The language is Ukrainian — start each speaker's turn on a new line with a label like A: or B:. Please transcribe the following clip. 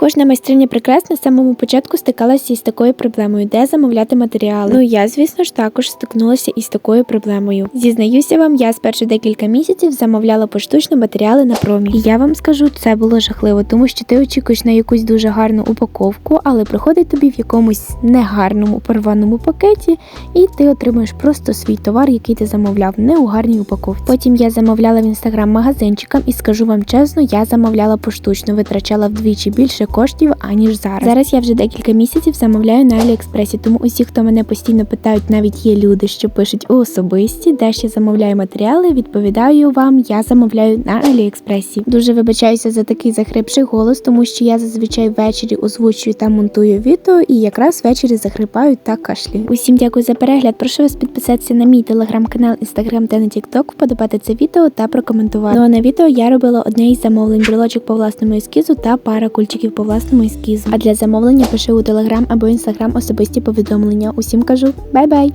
A: Кожна майстриня прекрасна з самому початку стикалася із такою проблемою, де замовляти матеріали. Ну я, звісно ж, також стикнулася із такою проблемою. Зізнаюся вам, я спершу декілька місяців замовляла поштучно матеріали на промі. І я вам скажу, це було жахливо, тому що ти очікуєш на якусь дуже гарну упаковку, але приходить тобі в якомусь негарному порваному пакеті, і ти отримуєш просто свій товар, який ти замовляв, не у гарній упаковці. Потім я замовляла в інстаграм магазинчикам і скажу вам чесно, я замовляла поштучно, витрачала вдвічі більше коштів аніж зараз. Зараз я вже декілька місяців замовляю на Аліекспресі, тому усі, хто мене постійно питають, навіть є люди, що пишуть у особисті, де ще замовляю матеріали. Відповідаю вам, я замовляю на Аліекспресі. Дуже вибачаюся за такий захрипший голос, тому що я зазвичай ввечері озвучую та монтую відео, і якраз ввечері захрипаю та кашлю. Усім дякую за перегляд. Прошу вас підписатися на мій телеграм-канал, інстаграм та на тікток, вподобати це відео та прокоментувати. Ну а на відео я робила одне із замовлень брелочок по власному ескізу та пара кульчиків по власному ескізу. А для замовлення пиши у телеграм або інстаграм особисті повідомлення. Усім кажу бай-бай!